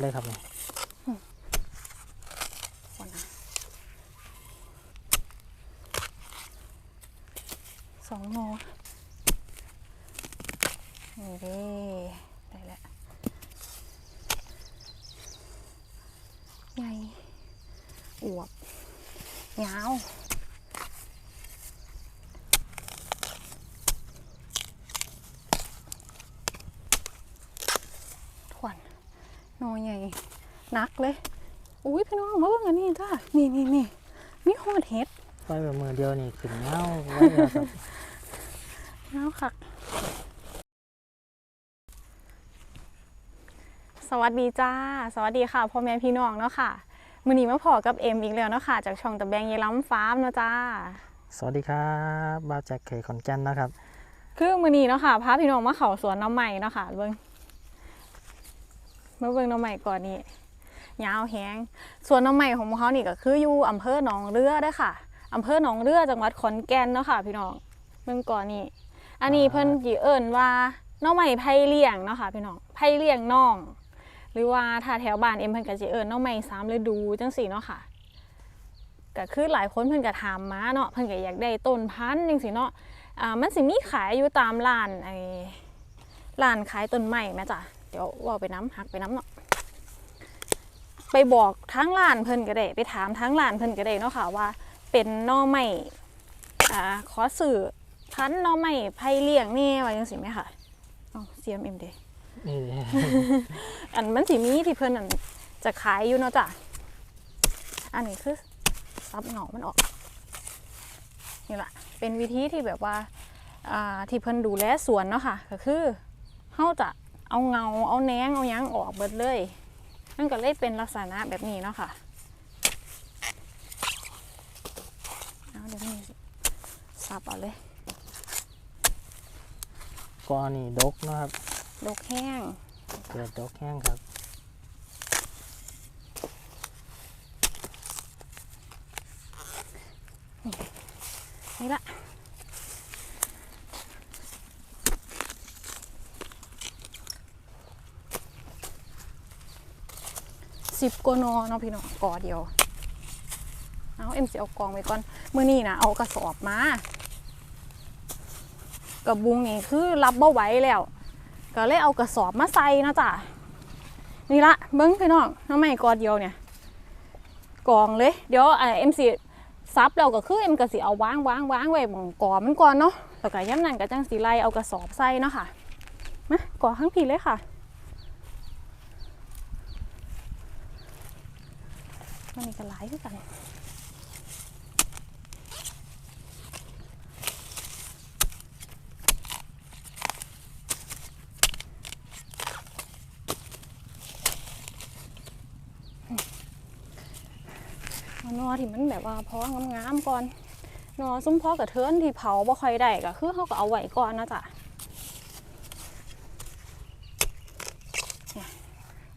เลยครับเนี่ย ก่อนนะสองโมนี่เด้ได้แล้วใหญ่อวบยาว ถวนนอใหญ่ นักเลยอุ้ยพี่น้องมาเบิ่งอันนี้จ้านี่นี่นี่มีหอดเห็ดปล่อยแบบมือเดียวนี่ขึ้นเงาไว้เลยครับน้าวคักสวัสดีจ้า สวัสดีค่ะพ่อแม่พี่น้องเนาะค่ะมือนี้มาพอกับเอ็มอีกแล้วเนาะค่ะ จากช่องตะแบงเยล้ำฟาร์มเนาะจ้า สวัสดีครับบ้าวแจ็คเคยขอนแก่นนะครับ คือมือนี้เนาะค่ะพาพี่น้องมาเขาสวนน้ำใหม่เนาะค่ะเบิ่งมาเบิ่งน้ำใหม่ก่อนนี่ ยาวแห้งส่วนน้ำใหม่ของเขานี่ก็คืออยู่อำเภอหนองเรือด้อค่ะอำเภอหนองเรือจังหวัดขอนแก่นเนาะค่ะ พี่น้องเบิ่งก่อนนี่อันนี้เพิ่นจีเอิ้นว่าน้องใหม่ไผ่เลี้ยงเนาะค่ะพี่น้องไผ่เลี้ยงน้อง หรือว่าถ้าแถวบ้านเอ็มเพิ่นก็สิเอิ้นน้องใหม่สามฤดูจังซี่เนาะค่ะก็คือหลายคนเพิ่นก็ถามมาเนาะเพิ่นก็อยากได้ต้นพันธุ์จังซี่เนาะอ่ามันสิมีขายอยู่ตามร้านไอ้ร้านขายต้นไม้แม่จ้ะเดี๋ยวว่าไปน้ำหักไปน้ำเนาะ ไปบอกทั้งร้านเพิ่นก็ได้ ไปถามทั้งร้านเพิ่นก็ได้เนาะค่ะว่า เป็นหน่อไม้อ่าขอสื่อพันธุ์หน่อไม้ไผ่เลี้ยงแนี่ว่าจังสิไหมค่ะเอา CMM เด้นี่อันมันสิมีที่เพิ่นอันจะขายอยู่เนาะจ้ะอันนี้คือซับเหงามันออกนี่แหละเป็นวิธีที่แบบว่าอ่าที่เพิ่นดูแลสวนเนาะค่ะ ก็คือเฮาจะเอาเงาเอาแหนงเอาหยังออกเบิดเลย มันก็เลยเป็นลักษณะแบบนี้เนาะค่ะเอาเดี๋ยวนี้สับเอาเลยก้อนนี่ดกนะครับดกแห้งเกิดดกแห้งครับนี่ละ สิบกว่านอเนาะพี่น้องกอเดียว เอาเอ็มสิเอากองไปก่อนเมื่อนี้นะเอากระสอบมากับบุงนี่คือรับเบ่ไหวแล้ว ก็เลยเอากระสอบมาใส่นะจ้ะนี่ละเบิ้งพี่น้องน้ำไม่กอเดียวเนี่ยกองเลย เดี๋ยวเอ็มสิซับแล้วก็คือเอ็มก็สิเอาวางวางวางไว้หมองกอมันก่อนเนาะแล้วก็ย้ำนั่นก็จังสีไล่เอากระสอบใส่เนาะค่ะมากอทั้งพีเลยค่ะ มันมีกระไหลขึ้นกันอนอที่มันแบบว่าพองามๆก่อนนอซุ้มพอกระเทินที่เผาบ่ค่อยได้ก็คือเขาก็เอาไว้ก่อนนะจ๊ะ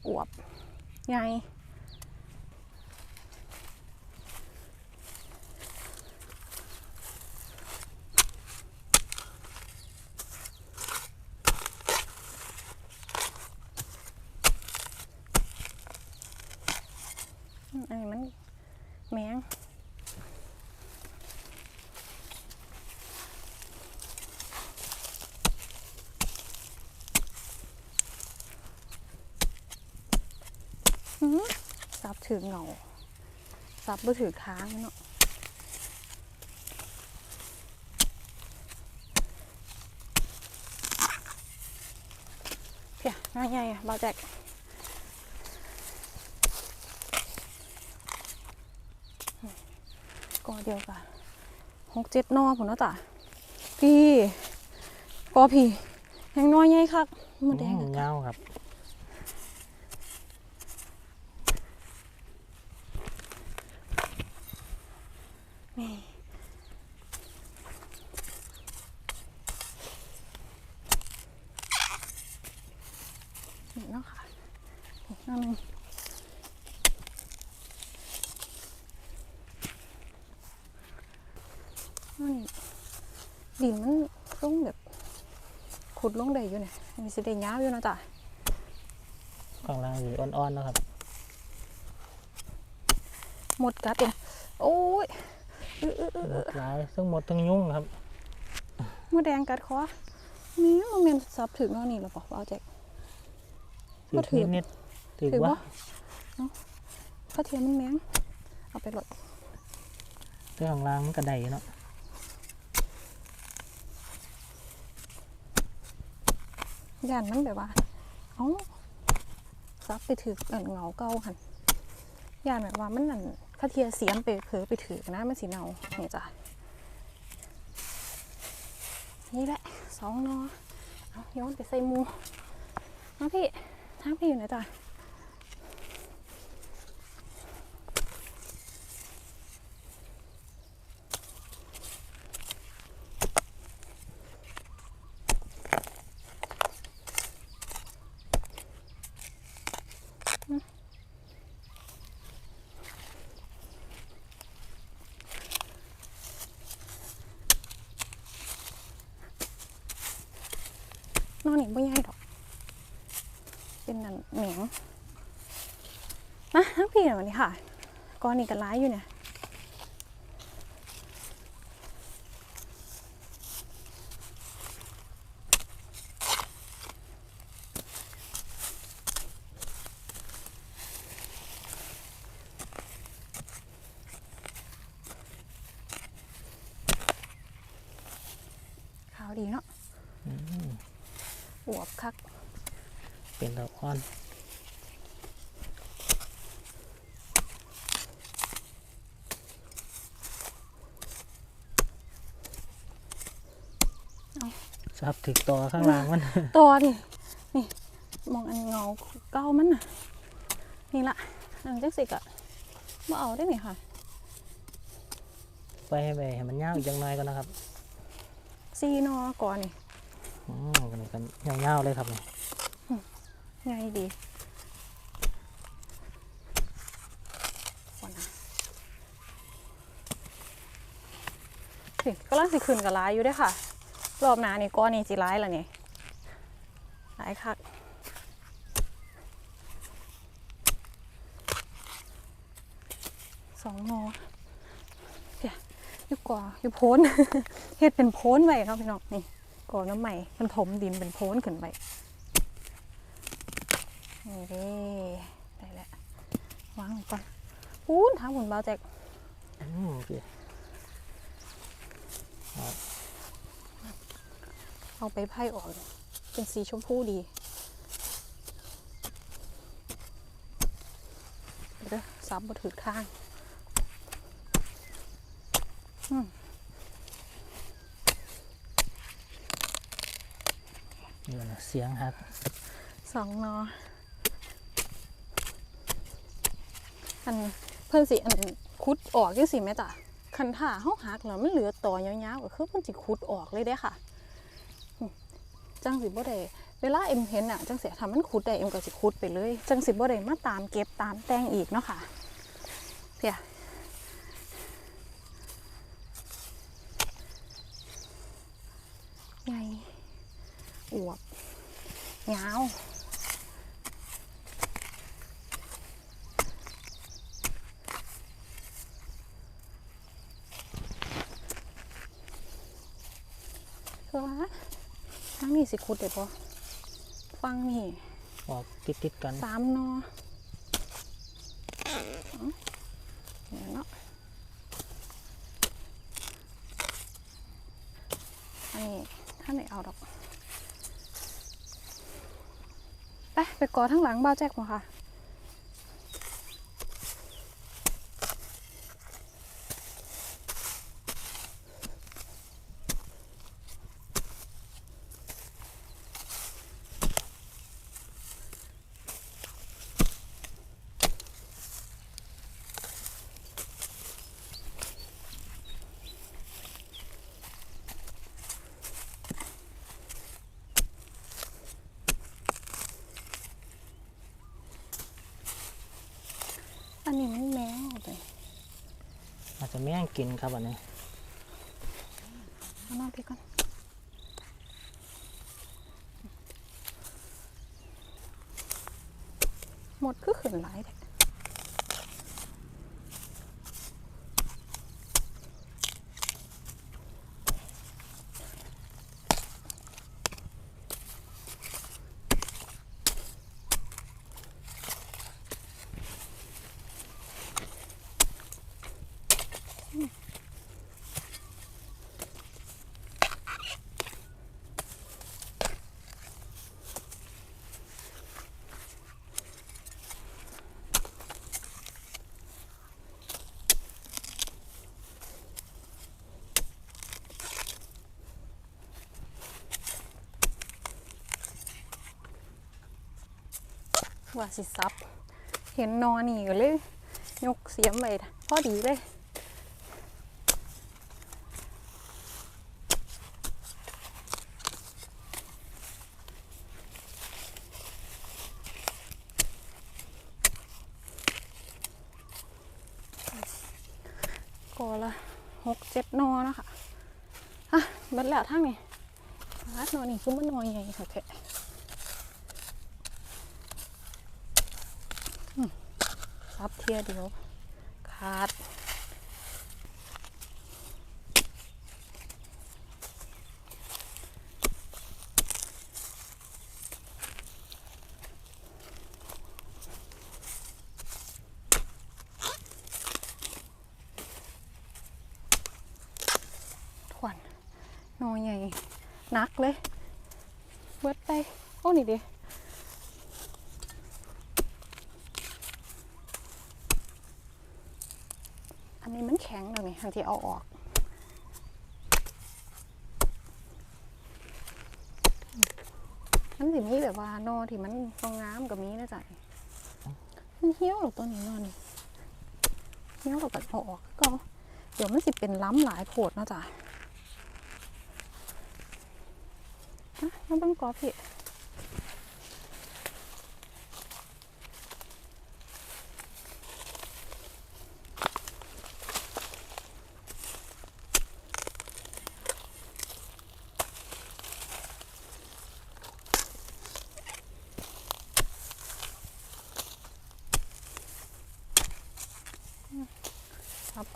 อวบไงอืม อันนี้มันแมงหืมสับถือเหงาสับบ่ถือค้างเนาะเพียง่ายใหญ่าแจก กอ เดียวกันหกเจ็ดนอผมเนาะจ้ะพี่กอพี่แหงน้อยใหญ่คักหมดแดงอืมเงาครับนี่นี่เนาะค่ะอีกหน้าหนึงนี่ดินมันลงแบบขุดลงได้อยู่เนี่ยอันนี้ สิได้ยาวอยู่เนาะจ้ะข้างล่างสีอ่อนๆนะครับ หมดกัดเองโอ้ยอื้ออื้ออื้อหมดหลายซึ่งหมดทั้งยุ่งครับมดแดงกัดคอนี่มันเป็นซับถึงเนาะนี่เหรอบอกว่าเอาแจ็คถืก็ถืออนิดๆถือถือว่าว่าข้าวเทียมมันแมงเอาไปหลดเรื่องข้างล่างมันกระไดเนาะ ย่านมันแบบว่า เอ้าซับไปถืออันเงาเก่าหันย่านแบบว่ามันนั่นข้าเทียเสียมไปเผลอไปถือนะมันสีเนานี่จ้ะนี่แหละสองนอเอาโย้อนไปใส่หมูเอาพี่ทางพี่อยู่ไหนจ้ะ นอนนี่ไม่ง่ายดอก เป็นนั่นเหมียงนะทั้งพี่เดี๋ยววันนี้ ค่ะก้อนนี่ก็ร้ายอยู่เนี่ยขาวดีเนาะอืมอวบคัก เป็นดอกอ่อน ซับถึกต่อข้างล่างมันตัวนี่นี่มองอันเงาเก้ามันน่ะนี่ละอันจักสิกอะมาเอาได้ไหมค่ะ ไปให้ไปให้มันยาวอีกจังหน่อยก็นะครับซีนอก่อนนี่อืมกันนี้กันยาวๆเลยครับนี่ไงดีก่อนนะสิก็ล่างสิขึ้นกับร้ายอยู่เด้วยค่ะ รอบหน้านี่ก้อนนี่จีร้ายละนี่ร้ายคักสองนอเดี๋ยวอยู่ก่ออยู่โพ้นเฮ็ดเป็นโพ้นไว้เนาะพี่น้องนี่ก่อน้ำใหม่มันถมดินเป็นโพ้นขึ้นไปนี่ด้ได้แล้ววางลงก่อนพูนทางผลเบาแจกอืมโอเค เอาไปไพ่ออก เป็นสีชมพูดีเดี๋ยวเด้อซับบถือข้างนี่นะเสียงครับสองนออันเพิ่นสิ อันคุดออกจังสิแม่จ้ะคันท่าเฮาหักแล้วมันเหลือต่อยาวๆก็คือเพิ่นสิคุดออกเลยเด้ค่ะอืม จังสิบ่ได้เวลาเอ็มเห็นอะจังเสิถ้ามันคุดได้เอ็มก็สิคุดไปเลยจังสิบ่ได้มาตามเก็บตามแต่งอีกเนาะค่ะเพียไงอวบยาวคือว่า ทางนี้สิคุดได้ปะฟังนี่ออกติดๆกันสามนอเดี๋ยวเนาะอันนี้ถ้าไม่เอาดอก ไปไปกอทั้งหลังบ้าวแจ็คมาค่ะ นนี้มันแมวเลยอาจจะแม่งกินครับอันนี้เอานอนพี่ก่อนหมดคือขึ้นหลายแท้ ว่าสิซับ เห็นนอนนี่ก็เลย ยกเสียมไปพอดีเลยก็ละหกเจ็ดนอนะคะอะเบัดแล้วทั้งนี้รัดนอนี่คือมันนอใหญ่ค่ะแค่อืม ซับเทียเดียวขาดถวนนอใหญ่นักเลย เบิดไป โอ้นี่ดิ นนี้มันแข็งแล้วนี่ทันทีเอาออกมันสิมีแบบว่านอที่มันฟองงามกับมีนะจ๊ะมันเหี้ยวหรอตัวนี้นอนี่เหี้ยวหรอก็เอาออกก็ เดี๋ยวมันสิเป็นล้ำหลายโผดนะจ๊ะอะนต้องกอบพี่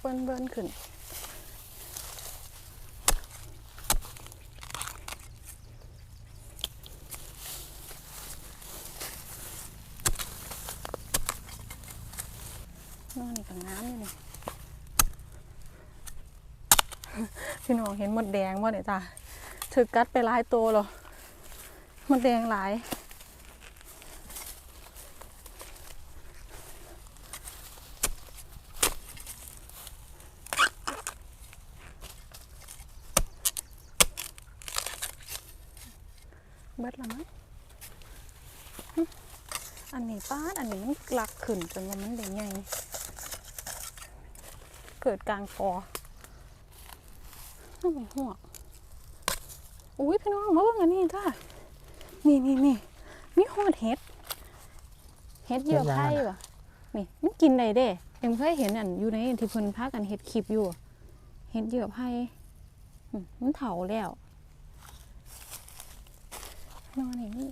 เบิ้นเบิ้นขึ้นนอนนี่กับน้ำนี่นี่พี่น้องเห็นหมดแดงบ่เนี่ยจ้ะถือกัดไปหลายตัวหรอหมดแดงหลาย เบิดละมั้งหึอันนี้ป้าดอันนี้มันกลักขึ้นจนว่ามันได้ไงเกิดกลางคอนั่นไม่หัวกอุ้ยพี่น้องมาเบิ่งอันนี้จ้านี่นี่นี่มีหอดเห็ด เห็ดเหยื่อไผ่ปะนี่มันกินได้เด้เอ็มเคยเห็นอันอยู่ในที่เพิ่นพากันเห็ดคลิปอยู่ เห็ดเหยื่อไผ่อืมมันเถาแล้ว นอนนี่มัน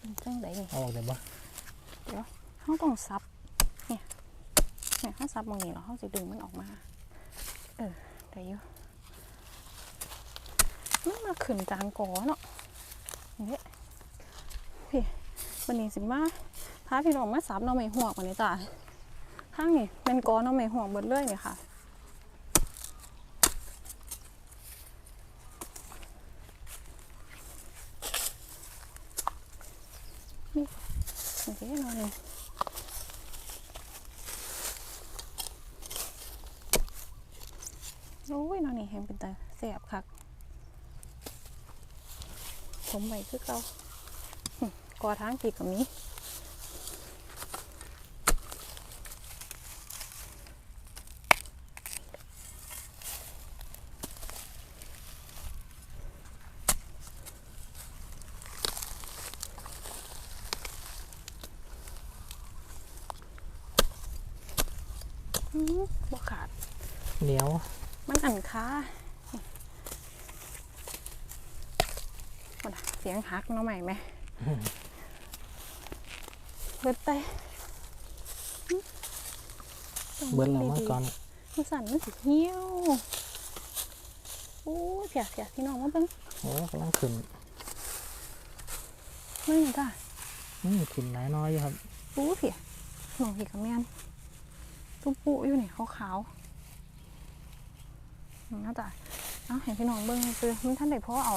มันจังไดนี่เอาออกได้บ่เขาต้องซับเนี่ยเนี่ยเขาซับบางนี้แล้วเขาจะดึงมันออกมา เออได้อยู่มันมาขึ้นจางกอเนาะเนี่ยพี่วันนี้สิมาพาพี่น้องมาซับหน้องไม่ห่วงวันนี้จ้ะข้างนี้เป็นกอหน้องไม่ห่วงเบิดเลยเนี่ยค่ะ นี่โอ เลยโอ้ยนอนนี่แหงเป็นตาแสบคักผมใหม่คือเก่ากอทางกีกกับนี้อื้อบ่ขาด เหนียว มันอันค้า มันเสียงหักเน้องใหม่ไหมเบิดไปเบิ้ลแล้วดีเมื่อๆก่อนมันสั่นมันสิเหี่ยวโอ้ยเสียเสียพี่น้องมาเบิ่งโอ้กำลังขึ้นไม่เห็นจ้ะอืมขึ้นหลายน้อยอยู่ครับโอ้เสียน้องพี่กับแม่นตุ้มปุอยู่นี่ขาวๆนี่นะจ้ะเอาเห็นพี่น้องเบิ่งคือมันท่านได้พ่อเอา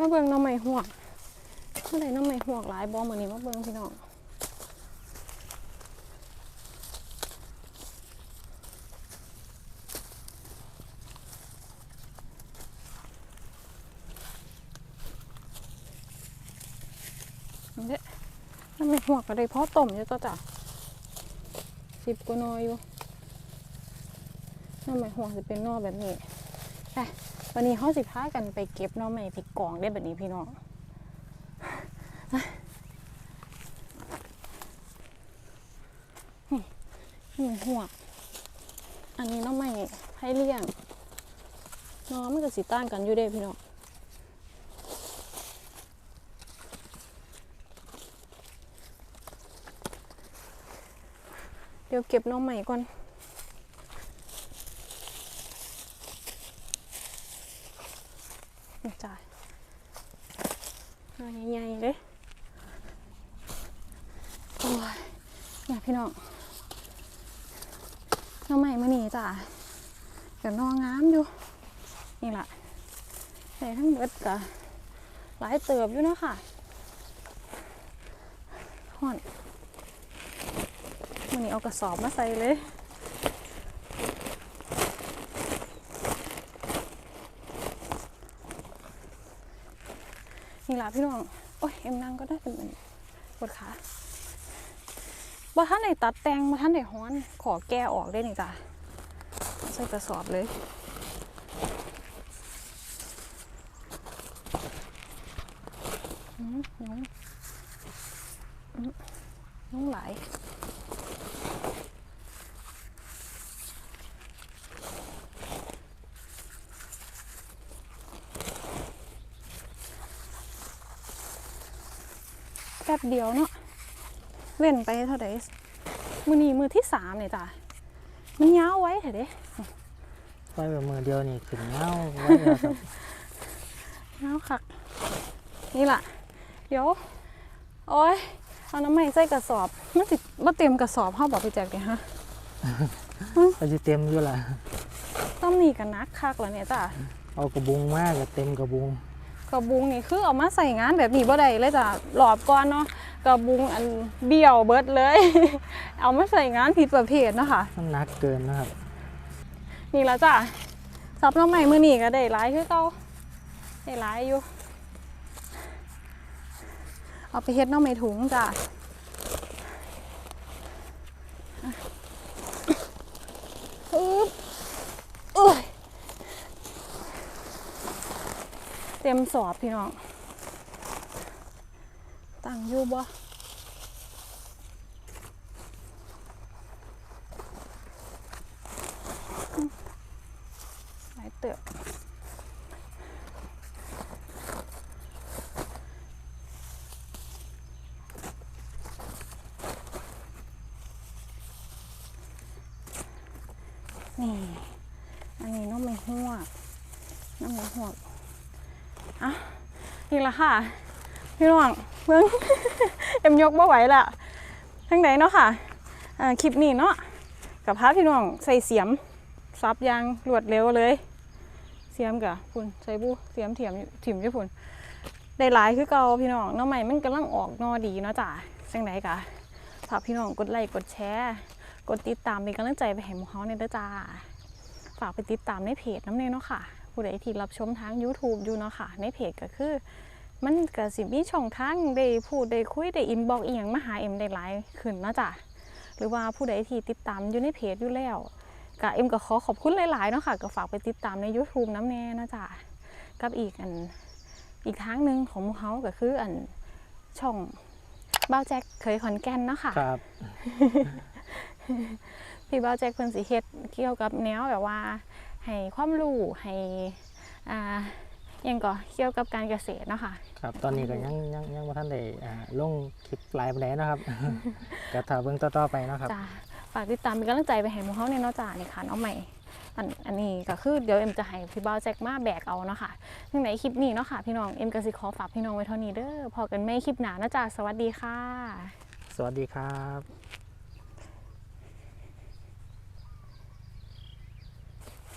มาเบิ่งน้องใหม่หวกเมื่อไรน้องใหม่หวกหลายบอเหมือนนี้มาเบิ่งพี่น้องนี่เด้น้องใหม่หวกก็ได้พ่อต้มอยู่ตัวจ้ะสิบกว่านออยู่น้องใหม่หวกจะเป็นนอแบบนี้ไป วันนี้เขาสิพากันไปเก็บน้องใหม่พริกกองได้แบบนี้พี่น้องนี่นี่มันหัวอันนี้น้องใหม่ให้เลี้ยงน้องมันก็สิต้านกันอยู่เด้พี่น้องเดี๋ยวเก็บน้องใหม่ก่อน นี่จ้ะหน่อยใหญ่ๆเลยโอ้ยเนี่ยพี่น้องน้องใหม่มานี่จ้ะเดี๋ยวนองงามอยู่ นี่แหละใส่ทั้งเบิดกะหลายเติบอยู่เนาะค่ะห่อนมันนี้เอากระสอบมาใส่เลย นี่ล่ะพี่น้อง โอ้ยเอ็มนั่งก็ได้เป็นเหมือนปวดขาบ่ท่านไหนตัดแต่งบ่ท่านไหนฮ้อน ขอแก้ออกได้นี่จ้ะใส่กระสอบเลยน้องน้องไหล ป๊บเดียวเนาะเว้นไปเท่าไหร่มือนี้มือที่สามเนี่ยจ้ะมันยาวไว้เถอะเด้ไปแบบมือเดียวนี่ขึ้นเงาไว้แล้วครับยาวคักนี่ล่ะเดี๋ยวโอ้ยเอาน้ำมันใส่กระสอบมันติดมาเต็มกระสอบเข้าบอกไปแจกเนี่ยฮะก็จะเต็มอยู่ละต้องมีกันนักคักแล้วเนี่ยจ้ะเอากระบุงมากก็เต็มกระบุง กระบุงนี่คือเอามาใส่งานแบบนี้บ่ได้เลยจ้ะหลอบก่อนเนาะกระบุงอันเบี้ยวเบิดเลย เอามาใส่งานผิดประเภทเนาะค่ะมันหนักเกินนะครับ นี่แล้วจ้ะซับน้ำใหม่มือนี่ก็ได้หลายคือเก่าได้หลายอยู่เอาไปเฮ็ดน้ำใหม่ถุงจ้ะอึ๊บเอ้ย เต็มสอบพี่น้องตั้งอยู่บ่หลายเติบนี่ อันนี้น้องไม่หวกน้องไม่หวกอะนี่ ละค่ะ พี่น้องเพิ่งเอ็มยกบ่ไหวละทั้งไหนเนาะค่ะคลิปนี้เนาะกับพาพี่น้องใส่เสียมซับยางรวดเร็วเลย เสียมกะพุ่นใส่บูเสียมเถียมถิ่มอยู่พุ่นได้หลายคือเก่าพี่น้องน้องใหม่มันกำลังออกนอดีเนาะจ้ะจังไหนกะฝากพี่น้องกดไลค์กดแชร์กดติดตามเป็นกำลังใจไปให้หมูเฮาในอยเด้อจ้าฝากไปติดตามในเพจน้ำเนยเนาะค่ะผู้ใดที่รับชมทาง YouTube อยู่เนาะค่ะ ในเพจก็คือ มันก็สิมีช่องทางได้พูดได้คุยได้อินบอกอีหยังมาหาเอ็มได้หลายขึ้นเนาะจ้ะหรือว่าผู้ใดที่ติดตามอยู่ในเพจอยู่แล้วก็เอ็มก็ขอขอบคุณหลายๆเนาะค่ะก็ฝากไปติดตามใน YouTube น้ำแน่เนาะจ้ะกับอีกอันอีกทางหนึ่งของหมูเฮาก็คืออันช่องบ้าวแจ็คเคยขอนแก่นเนาะค่ะครับ พี่เบ้าแจ็คเพิ่นสิเฮ็ดเกี่ยวกับแนวแบบว่า ให้ความรู้ให้อ่าห ยังก็เกี่ยวกับการเกษตรเนาะค่ะครับตอนนี้ก็ยังยังยังบ่ทันได้อ่าลงคลิปหลายปานใดนะครับ ก็ถ้าเบิ่งต่อๆไปเนาะครับ จ้าฝากติดตามเป็นกำลังใจไปให้หมู่เฮาเนี่ยเนาะจ้านี่ค่ะน้องใหม่อันอันนี้ก็คือเดี๋ยวเอ็มจะให้พี่เบ้าแจ็คมาแบกเอาเนาะค่ะซึ่งในคลิปนี้เนาะค่ะพี่น้องเอ็มก็สิขอฝากพี่น้องไว้เท่านี้เด้อพอกันไม่คลิปหน้านะจ้าสวัสดีค่ะ สวัสดีครับ